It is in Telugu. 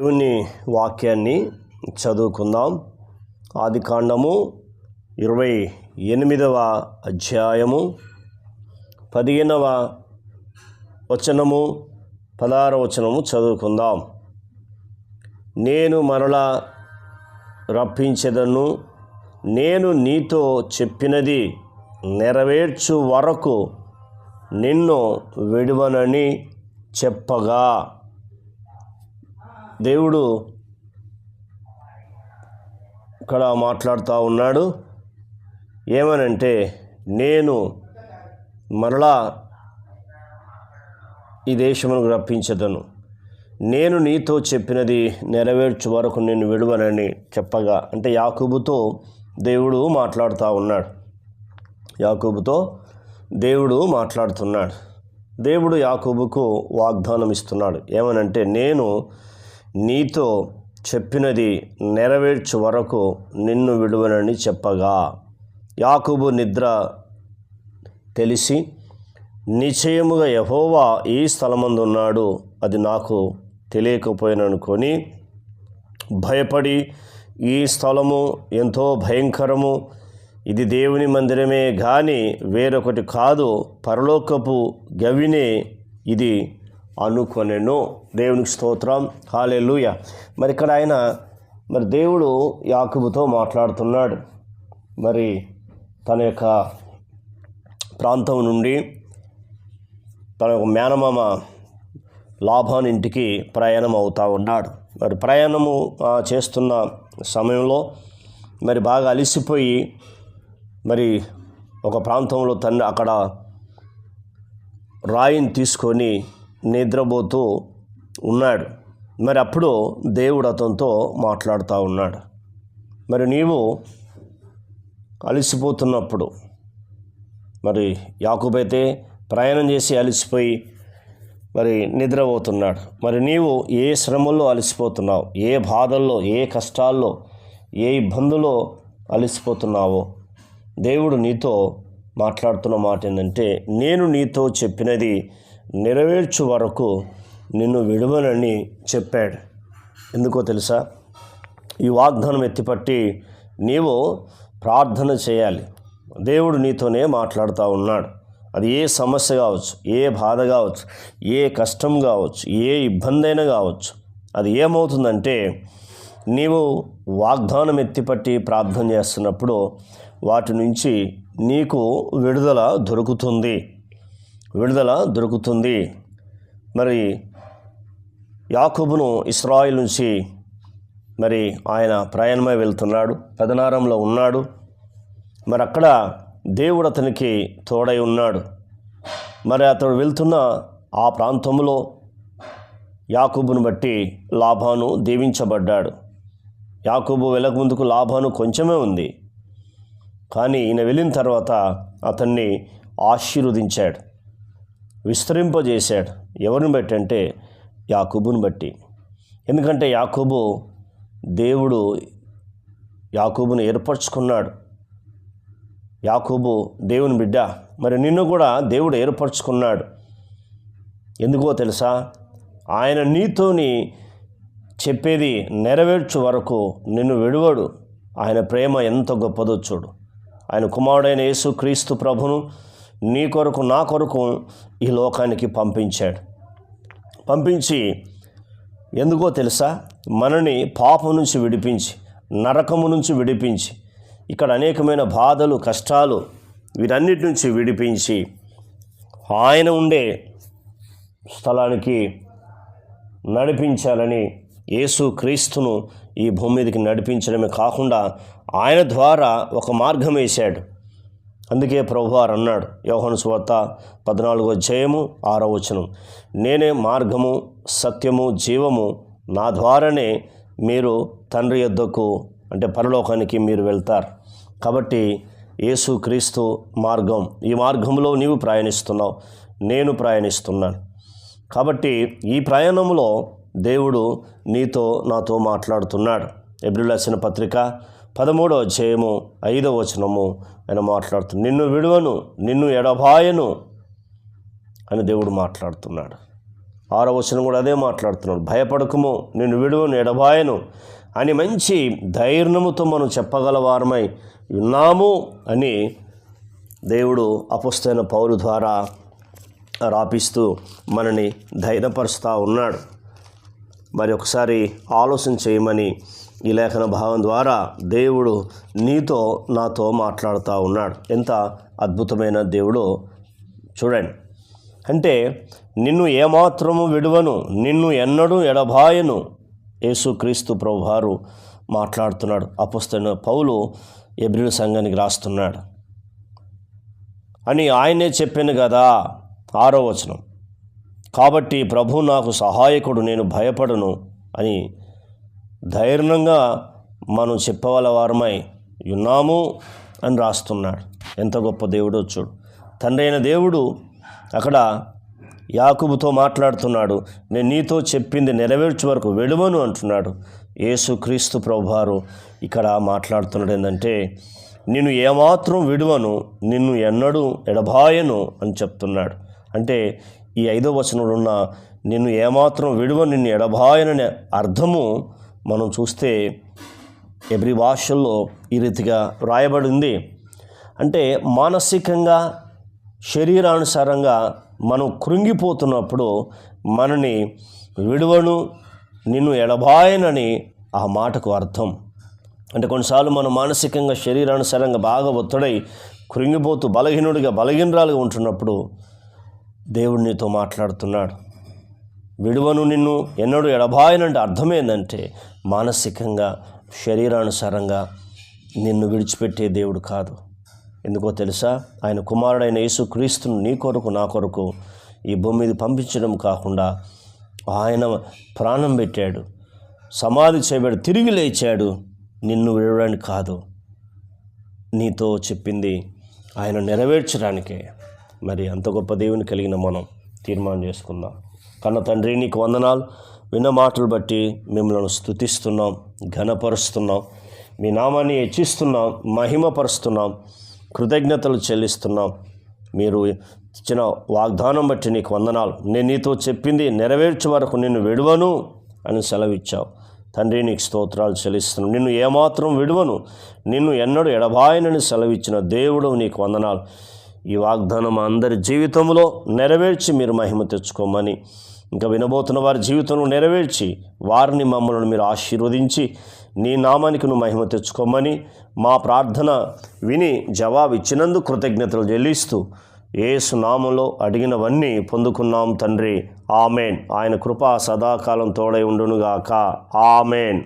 దేవుని వాక్యాన్ని చదువుకుందాం. ఆది కాండము ఇరవై ఎనిమిదవ అధ్యాయము పదిహేనవ వచనము పదహార వచనము చదువుకుందాం. నేను మరలా రప్పించెదను నేను నీతో చెప్పినది నెరవేర్చు వరకు నిన్ను విడువనని చెప్పగా. దేవుడు ఇక్కడ మాట్లాడుతూ ఉన్నాడు. ఏమనంటే నేను మరలా ఈ దేశమును రప్పించదను. నేను నీతో చెప్పినది నెరవేర్చు వరకు నేను విడువనని చెప్పగా అంటే యాకూబుతో దేవుడు మాట్లాడుతూ ఉన్నాడు. యాకూబుతో దేవుడు మాట్లాడుతున్నాడు. దేవుడు యాకూబుకు వాగ్దానం ఇస్తున్నాడు ఏమనంటే నేను నీతో చెప్పినది నెరవేర్చు వరకు నిన్ను విడువనని చెప్పగా. యాకూబు నిద్ర తెలిసి నిశ్చయముగా యహోవా ఈ స్థలమందున్నాడు. అది నాకు తెలియకపోయిననుకొని భయపడి ఈ స్థలము ఎంతో భయంకరము. ఇది దేవుని మందిరమే కానీ వేరొకటి కాదు. పరలోకపు గవినే ఇది. అనుకొనెను. దేవునికి స్తోత్రం. హాలెలుయ మరి ఇక్కడ ఆయన మరి దేవుడు యాకుబుతో మాట్లాడుతున్నాడు. మరి తన యొక్క ప్రాంతం నుండి తన యొక్క మేనమామ లాభాన్ ఇంటికి ప్రయాణం అవుతూ ఉన్నాడు. మరి ప్రయాణము చేస్తున్న సమయంలో మరి బాగా అలిసిపోయి మరి ఒక ప్రాంతంలో తన అక్కడ రాయిని తీసుకొని నిద్రపోతూ ఉన్నాడు. మరి అప్పుడు దేవుడు అతనితో మాట్లాడుతూ ఉన్నాడు. మరి నీవు అలసిపోతున్నప్పుడు మరి యాకుబైతే ప్రయాణం చేసి అలసిపోయి మరి నిద్రపోతున్నాడు. మరి నీవు ఏ శ్రమల్లో అలసిపోతున్నావు? ఏ బాధల్లో ఏ కష్టాల్లో ఏ ఇబ్బందులో అలసిపోతున్నావో? దేవుడు నీతో మాట్లాడుతున్న మాట ఏంటంటే నేను నీతో చెప్పినది నెరవేర్చు వరకు నిన్ను విడువనని చెప్పాడు. ఎందుకో తెలుసా? ఈ వాగ్దానం ఎత్తిపట్టి నీవు ప్రార్థన చేయాలి. దేవుడు నీతోనే మాట్లాడుతూ ఉన్నాడు. అది ఏ సమస్య కావచ్చు ఏ బాధ కావచ్చు ఏ కష్టం కావచ్చు ఏ ఇబ్బంది అయినా కావచ్చు. అది ఏమవుతుందంటే నీవు వాగ్దానం ఎత్తిపట్టి ప్రార్థన చేస్తున్నప్పుడు వాటి నుంచి నీకు విడుదల దొరుకుతుంది. విడుదల దొరుకుతుంది. మరి యాకోబును ఇస్రాయిల్ నుంచి మరి ఆయన ప్రయాణమై వెళ్తున్నాడు. పెదనారంలో ఉన్నాడు. మరి అక్కడ దేవుడు అతనికి తోడై ఉన్నాడు. మరి అతడు వెళ్తున్న ఆ ప్రాంతంలో యాకూబును బట్టి లాభాను దీవించబడ్డాడు. యాకూబు వెళ్ళక ముందుకు లాభాను కొంచెమే ఉంది. కానీ ఈయన వెళ్ళిన తర్వాత అతన్ని ఆశీర్వదించాడు. విస్తరింపజేశాడు. ఎవరిని బట్టి అంటే యాకూబుని బట్టి. ఎందుకంటే యాకుబు దేవుడు యాకూబును ఏర్పరచుకున్నాడు. యాకూబు దేవుని బిడ్డ. మరి నిన్ను కూడా దేవుడు ఏర్పరచుకున్నాడు. ఎందుకో తెలుసా? ఆయన నీతోని చెప్పేది నెరవేర్చు వరకు నిన్ను విడువడు. ఆయన ప్రేమ ఎంత గొప్పదో చూడు. ఆయన కుమారుడైన యేసు క్రీస్తు ప్రభును నీ కొరకు నా కొరకు ఈ లోకానికి పంపించాడు. పంపించి ఎందుకో తెలుసా? మనని పాపం నుంచి విడిపించి నరకము నుంచి విడిపించి ఇక్కడ అనేకమైన బాధలు కష్టాలు వీటన్నిటి నుంచి విడిపించి ఆయన ఉండే స్థలానికి నడిపించాలని యేసు క్రీస్తును ఈ భూమి మీదకి నడిపించడమే కాకుండా ఆయన ద్వారా ఒక మార్గం వేశాడు. అందుకే ప్రభువారు అన్నాడు యోహన్ సువార్త పద్నాలుగో అధ్యాయము ఆరో వచనం నేనే మార్గము సత్యము జీవము నా ద్వారానే మీరు తండ్రి యొద్దకు అంటే పరలోకానికి మీరు వెళ్తారు. కాబట్టి యేసు క్రీస్తు మార్గం ఈ మార్గంలో నీవు ప్రయాణిస్తున్నావు నేను ప్రయాణిస్తున్నాను. కాబట్టి ఈ ప్రయాణంలో దేవుడు నీతో నాతో మాట్లాడుతున్నాడు. ఎబ్రిల్ రాసిన పత్రిక పదమూడవ అధ్యాయము ఐదవ వచనము ఆయన మాట్లాడుతున్నాడు నిన్ను విడువను నిన్ను ఎడబాయను అని దేవుడు మాట్లాడుతున్నాడు. ఆరో వచనం కూడా అదే మాట్లాడుతున్నాడు భయపడకము నిన్ను విడువను ఎడబాయను అని మంచి ధైర్యముతో మనం చెప్పగలవారమై ఉన్నాము అని దేవుడు అపుస్తైన పౌరు ద్వారా రాపిస్తూ మనని ధైర్యపరుస్తూ ఉన్నాడు. మరి ఒకసారి ఆలోచన చేయమని ఈ లేఖన భావం ద్వారా దేవుడు నీతో నాతో మాట్లాడుతూ ఉన్నాడు. ఎంత అద్భుతమైన దేవుడో చూడండి. అంటే నిన్ను ఏమాత్రము విడువను నిన్ను ఎన్నడూ ఎడబాయను యేసుక్రీస్తు ప్రభువారు మాట్లాడుతున్నాడు. అపుస్తైన పౌలు ఎబ్రిల్ సంఘానికి రాస్తున్నాడు. అని ఆయనే చెప్పాను కదా ఆరో వచనం. కాబట్టి ప్రభు నాకు సహాయకుడు నేను భయపడను అని ధైర్యంగా మనం చెప్పవల వారమై ఉన్నాము అని రాస్తున్నాడు. ఎంత గొప్ప దేవుడో చూడు. తండ్రి అయిన దేవుడు అక్కడ యాకుబుతో మాట్లాడుతున్నాడు. నేను నీతో చెప్పింది నెరవేర్చే వరకు వెడువను అంటున్నాడు. యేసు క్రీస్తు ప్రభువారు ఇక్కడ మాట్లాడుతున్నాడు ఏంటంటే నిన్ను ఏమాత్రం విడువను నిన్ను ఎన్నడూ ఎడబాయను అని చెప్తున్నాడు. అంటే ఈ ఐదో వచనంలో ఉన్న నిన్ను ఏమాత్రం విడువ నిన్ను ఎడబాయననే అర్థము మనం చూస్తే ఎవ్రీ భాషల్లో ఈ రీతిగా రాయబడింది అంటే మానసికంగా శరీరానుసారంగా మనం కృంగిపోతున్నప్పుడు మనని విడువను నిన్ను ఎడబాయనని ఆ మాటకు అర్థం. అంటే కొన్నిసార్లు మనం మానసికంగా శరీరానుసారంగా బాగా ఒత్తిడై కృంగిపోతూ బలహీనుడిగా బలహీనరాలుగా ఉంటున్నప్పుడు దేవుడు నీతో మాట్లాడుతున్నాడు. విడువను నిన్ను ఎన్నడూ ఎడబాయనంటే అర్థమేందంటే మానసికంగా శరీరానుసారంగా నిన్ను విడిచిపెట్టే దేవుడు కాదు. ఎందుకో తెలుసా? ఆయన కుమారుడైన యేసుక్రీస్తును నీ కొరకు నా కొరకు ఈ భూమి మీద పంపించడం కాకుండా ఆయన ప్రాణం పెట్టాడు. సమాధి చేయబడి తిరిగి లేచాడు. నిన్ను విడవడానికి కాదు. నీతో చెప్పింది ఆయన నెరవేర్చడానికే. మరి అంత గొప్ప దేవుని కలిగిన మనం తీర్మానం చేసుకుందాం. కన్న తండ్రి నీకు వందనాలు. విన్న మాటలు బట్టి మిమ్మల్ని స్తుతిస్తున్నాం ఘనపరుస్తున్నాం. మీ నామాన్ని హెచ్చిస్తున్నాం మహిమపరుస్తున్నాం కృతజ్ఞతలు చెల్లిస్తున్నాం. మీరు ఇచ్చిన వాగ్దానం బట్టి నీకు వందనాలు. నేను నీతో చెప్పింది నెరవేర్చే వరకు నిన్ను విడువను అని సెలవిచ్చావు. తండ్రి నీకు స్తోత్రాలు చెల్లిస్తున్నాను నిన్ను ఏమాత్రం విడువను. నిన్ను ఎన్నడూ ఎడబాయనని సెలవిచ్చిన దేవుడు నీకు వందనాలు. ఈ వాగ్దానం అందరి జీవితంలో నెరవేర్చి మీరు మహిమ తెచ్చుకోమని ఇంకా వినబోతున్న వారి జీవితంలో నెరవేర్చి వారిని మమ్మల్ని మీరు ఆశీర్వదించి నీ నామానికి నువ్వు మహిమ తెచ్చుకోమని మా ప్రార్థన విని జవాబు ఇచ్చినందుకు కృతజ్ఞతలు చెల్లిస్తూ ఏసు నామంలో అడిగినవన్నీ పొందుకున్నాం తండ్రి. ఆమెన్. ఆయన కృప సదాకాలం తోడై ఉండునుగాక. ఆమెన్.